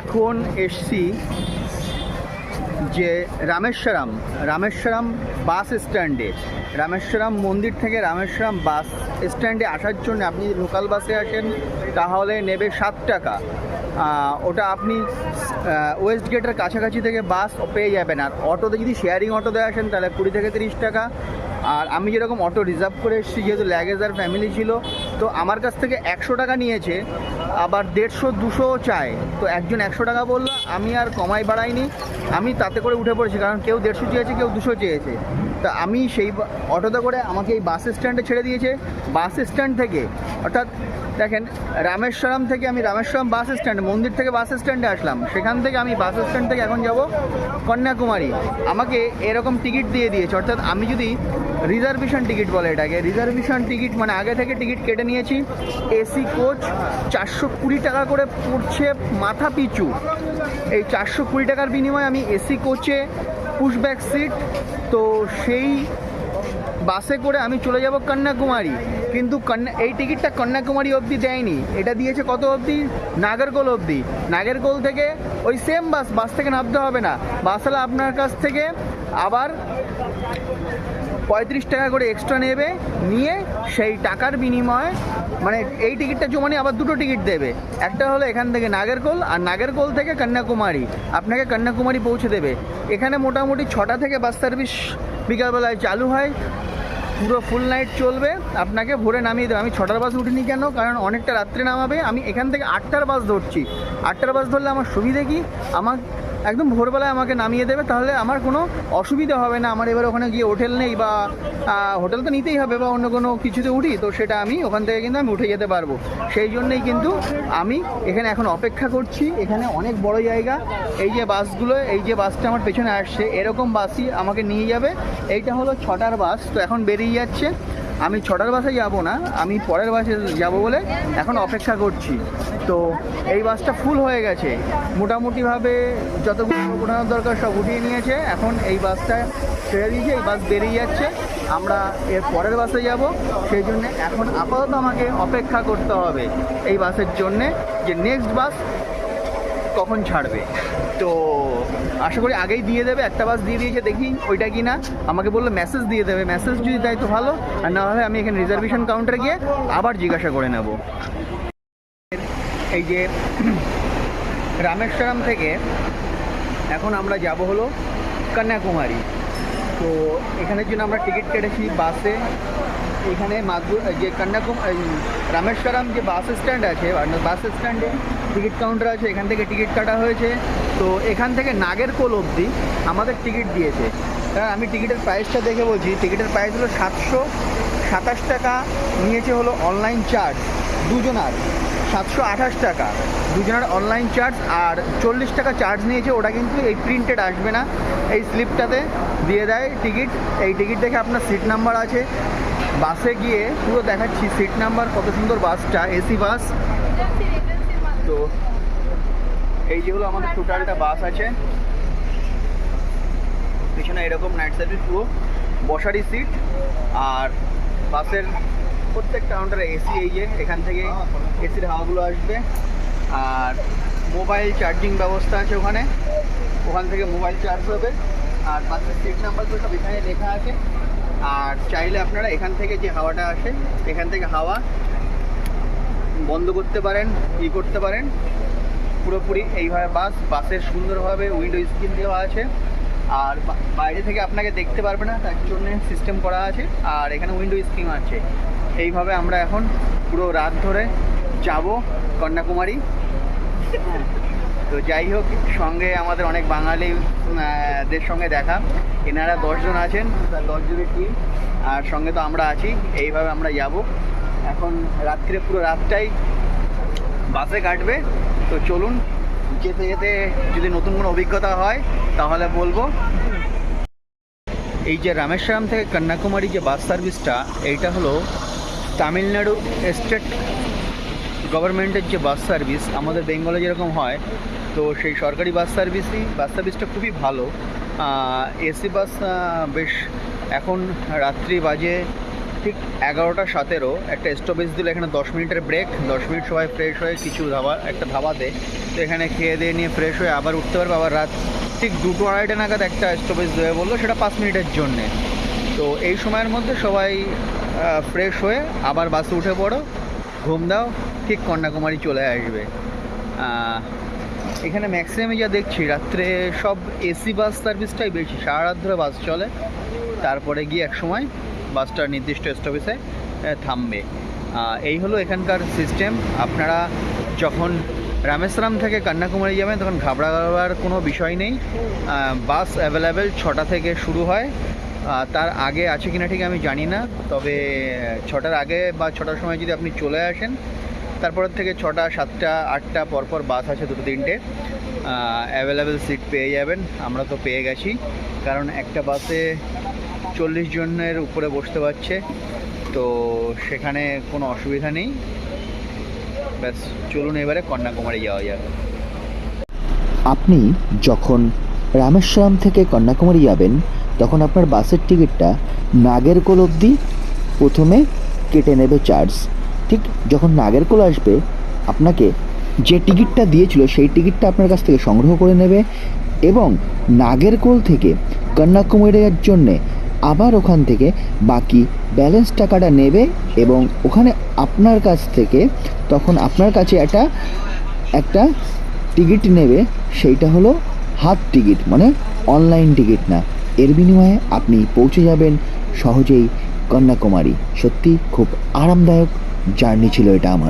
এখন এসছি যে রামেশ্বরম রামেশ্বরম বাস স্ট্যান্ডে। রামেশ্বরম মন্দির থেকে রামেশ্বরম বাস স্ট্যান্ডে আসার জন্য আপনি লোকাল বাসে আসেন, তাহলে নেবে সাত টাকা। ওটা আপনি ওয়েস্ট গেটের কাছাকাছি থেকে বাস পেয়ে যাবেন। আর অটোতে যদি শেয়ারিং অটোতে আসেন, তাহলে কুড়ি থেকে তিরিশ টাকা। আর আমি যেরকম অটো রিজার্ভ করে এসেছি, যেহেতু ল্যাগেজ আর ফ্যামিলি ছিল, তো আমার কাছ থেকে একশো টাকা নিয়েছে। আবার দেড়শো, দুশো চায়। তো একজন একশো টাকা বলল, আমি আর কমাই বাড়াইনি, আমি তাতে করে উঠে পড়েছি, কারণ কেউ দেড়শো চেয়েছে, কেউ দুশো চেয়েছে। তা আমি সেই অটোতে করে আমাকে এই বাস স্ট্যান্ডে ছেড়ে দিয়েছে। বাস স্ট্যান্ড থেকে, অর্থাৎ দেখেন, রামেশ্বরম থেকে আমি রামেশ্বরম বাস স্ট্যান্ড, মন্দির থেকে বাস স্ট্যান্ডে আসলাম। সেখান থেকে আমি বাস স্ট্যান্ড থেকে এখন যাব কন্যাকুমারী। আমাকে এরকম টিকিট দিয়ে দিয়েছে। অর্থাৎ আমি যদি রিজার্ভেশন টিকিট বলে এটাকে। রিজার্ভেশন টিকিট মানে আগে থেকে টিকিট কেটে নিয়েছি। এসি কোচ চারশো কুড়ি টাকা করে পড়ছে মাথা পিছু। এই চারশো কুড়ি টাকার বিনিময়ে আমি এসি কোচে পুশব্যাক সিট তো সেই বাসে করে আমি চলে যাব কন্যাকুমারী। কিন্তু কন্যা, এই টিকিটটা কন্যাকুমারী অবধি দেয়নি। এটা দিয়েছে কত অবধি? নাগরকোল অবধি। নাগরকোল থেকে ওই সেম বাস বাস থেকে নামতে হবে না। বাস হলে আপনার কাছ থেকে আবার পঁয়ত্রিশ টাকা করে এক্সট্রা নেবে, নিয়ে সেই টাকার বিনিময়ে মানে এই টিকিটটা জমা নিয়ে আবার দুটো টিকিট দেবে। একটা হলো এখান থেকে নাগেরকোল, আর নাগেরকোল থেকে কন্যাকুমারী। আপনাকে কন্যাকুমারী পৌঁছে দেবে। এখানে মোটামুটি ছটা থেকে বাস সার্ভিস বিকালবেলায় চালু হয়। পুরো ফুল নাইট চলবে। আপনাকে ভোরে নামিয়ে দেবে। আমি ছটার বাস উঠিনি কেন? কারণ অনেকটা রাত্রে নামাবে। আমি এখান থেকে আটটার বাস ধরছি। আটটার বাস ধরলে আমার সুবিধে কি? আমার একদম ভোরবেলায় আমাকে নামিয়ে দেবে, তাহলে আমার কোনো অসুবিধা হবে না। আমার এবার ওখানে গিয়ে হোটেল নেই বা হোটেল তো নিতেই হবে বা অন্য কোনো কিছুতে উঠি, তো সেটা আমি, ওখান থেকে কিন্তু আমি উঠে যেতে পারব। সেই জন্যই কিন্তু আমি এখানে এখন অপেক্ষা করছি। এখানে অনেক বড় জায়গা, এই যে বাসগুলো, এই যে বাসটা আমার পেছনে আসছে, এরকম বাসই আমাকে নিয়ে যাবে। এইটা হলো ছটার বাস, তো এখন বেরিয়ে যাচ্ছে। আমি ছটার বাসে যাব না, আমি পরের বাসে যাব বলে এখন অপেক্ষা করছি। তো এই বাসটা ফুল হয়ে গেছে। মোটামুটিভাবে যতগুলো ওঠানোর দরকার সব উঠিয়ে নিয়েছে, এখন এই বাসটা ছেড়ে দিয়েছে, এই বাস বেরিয়ে যাচ্ছে। আমরা এর পরের বাসে যাব, সেই জন্য এখন আপাতত আমাকে অপেক্ষা করতে হবে এই বাসের জন্যে যে নেক্সট বাস কখন ছাড়বে? তো আশা করি আগেই দিয়ে দেবে, একটা বাস দিয়ে দিয়েছে, দেখি ওইটা কি না আমাকে বলল মেসেজ দিয়ে দেবে মেসেজ যদি দেয় তো ভালো। আর না হলে আমি এখানে রিজার্ভেশন কাউন্টারে গিয়ে আবার জিজ্ঞাসা করে নেব। এই যে রামেশ্বরম থেকে এখন আমরা যাব হলো কন্যাকুমারী। তো এখানের জন্য আমরা টিকিট কেটেছি বাসে এখানে মাগুর যে কন্যাকুম এই রামেশ্বরম যে বাস স্ট্যান্ড আছে বাস স্ট্যান্ডে টিকিট কাউন্টার আছে, এখান থেকে টিকিট কাটা হয়েছে। তো এখান থেকে নাগেরকোল অবধি আমাদের টিকিট দিয়েছে। হ্যাঁ আমি টিকিটের প্রাইসটা দেখে বলছি। টিকিটের প্রাইস হলো সাতশো সাতাশ টাকা, নিয়েছে হলো অনলাইন চার্জ দুজনার। সাতশো আঠাশ টাকা, দুজনের অনলাইন চার্জ আর চল্লিশ টাকা চার্জ নিয়েছে। ওটা কিন্তু এই প্রিন্টেড আসবে না। এই স্লিপটাতে দিয়ে দেয় টিকিট। এই টিকিট দেখে আপনার সিট নাম্বার আছে। বাসে গিয়ে পুরো দেখাচ্ছি সিট নাম্বার কত সুন্দর বাসটা এসি বাস তো এই যেগুলো আমাদের টোটালটা বাস আছে। পিছনে এরকম নাইট সার্ভিস পুরো। বসারই সিট আর বাসের প্রত্যেকটা কাউন্টারে এসি এই যে, এখান থেকে এসির হাওয়াগুলো আসবে। আর মোবাইল চার্জিং ব্যবস্থা আছে ওখানে। ওখান থেকে মোবাইল চার্জ হবে। আর বাসের সিট নাম্বারগুলো সব এখানে লেখা আছে। আর চাইলে আপনারা এখান থেকে যে হাওয়াটা আসে, এখান থেকে হাওয়া বন্ধ করতে পারেন, ই করতে পারেন। পুরোপুরি এইভাবে বাস, বাসের সুন্দরভাবে উইন্ডো স্ক্রিন দেওয়া আছে। আর বাইরে থেকে আপনাকে দেখতে পারবে না, তার জন্য সিস্টেম করা আছে। আর এখানে উইন্ডো স্ক্রিন আছে। এইভাবে আমরা এখন পুরো রাত ধরে যাব কন্যাকুমারী। তো যাই হোক, সঙ্গে আমাদের অনেক বাঙালি দের সঙ্গে দেখা। এনারা দশজন আছেন, দশজনের টিম আর সঙ্গে তো আমরা আছি। এইভাবে আমরা যাব। এখন রাত্রে পুরো রাতটাই বাসে কাটবে। তো চলুন, যেতে যেতে যদি নতুন কোনো অভিজ্ঞতা হয়, তাহলে বলব। এই যে রামেশ্বরম থেকে কন্যাকুমারী যে বাস সার্ভিসটা, এইটা হলো তামিলনাড়ু স্টেট গভর্নমেন্টের যে বাস সার্ভিস, আমাদের বেঙ্গলে যেরকম হয়, তো সেই সরকারি বাস সার্ভিসই, বাস সার্ভিসটা খুবই ভালো। এসি বাস বেশ, এখন রাত্রি বাজে ঠিক এগারোটা সতেরো, একটা স্টপেজ দিল, এখানে দশ মিনিটের ব্রেক দশ মিনিট সবাই ফ্রেশ হয়ে কিছু ধাবা, একটা ধাবাতে তো এখানে খেয়ে দিয়ে নিয়ে ফ্রেশ হয়ে আবার উঠতে পারবে, আবার রাত ঠিক দুটো আড়াইটা নাগাদ একটা স্টপেজ দেবে বলল, সেটা পাঁচ মিনিটের জন্যে। তো এই সময়ের মধ্যে সবাই ফ্রেশ হয়ে আবার বাসে উঠে পড়ো, ঘুম দাও, ঠিক কন্যাকুমারী চলে আসবে। এখানে ম্যাক্সিমামে যা দেখছি, রাত্রে সব এসি বাস সার্ভিসটাই বেশি, সারা রাত ধরে বাস চলে। তারপরে গিয়ে এক সময় বাসটা নির্দিষ্ট স্টপেজে থামবে। এই হলো এখানকার সিস্টেম আপনারা যখন রামেশ্বরাম থেকে কন্যাকুমারী যাবেন, তখন ঘাবড়াবার কোনো বিষয় নেই। বাস অ্যাভেলেবেল ছটা থেকে শুরু হয়। তার আগে আছে কিনা ঠিক আমি জানি না, তবে ছটার আগে বা ছটার সময় যদি আপনি চলে আসেন তারপর থেকে ছটা, সাতটা, আটটা পরপর বাস আছে দুটো তিনটে। অ্যাভেলেবেল সিট পেয়ে যাবেন। আমরা তো পেয়ে গেছি। কারণ একটা বাসে চল্লিশ জনের উপরে বসতে পারছে। তো সেখানে কোনো অসুবিধা নেই। ব্যাস, চলুন এবারে কন্যাকুমারী যাওয়া যাক। আপনি যখন রামেশ্বরম থেকে কন্যাকুমারী যাবেন, তখন আপনার বাসের টিকিটটা নাগেরকোল অবধি প্রথমে কেটে নেবে চার্জ। ঠিক যখন নাগেরকোল আসবে, আপনাকে যে টিকিটটা দিয়েছিল, সেই টিকিটটা আপনার কাছ থেকে সংগ্রহ করে নেবে এবং নাগেরকোল থেকে কন্যাকুমারী যাওয়ার জন্যে আবার ওখান থেকে বাকি ব্যালেন্স টাকাটা নেবে এবং ওখানে আপনার কাছ থেকে তখন আপনার কাছে একটা একটা টিকিট নেবে। সেইটা হলো হাত টিকিট মানে অনলাইন টিকিট না। এর বিনিময়ে আপনি পৌঁছে যাবেন সহজেই কন্যাকুমারী। সত্যি খুব আরামদায়ক জার্নি ছিল এটা আমার।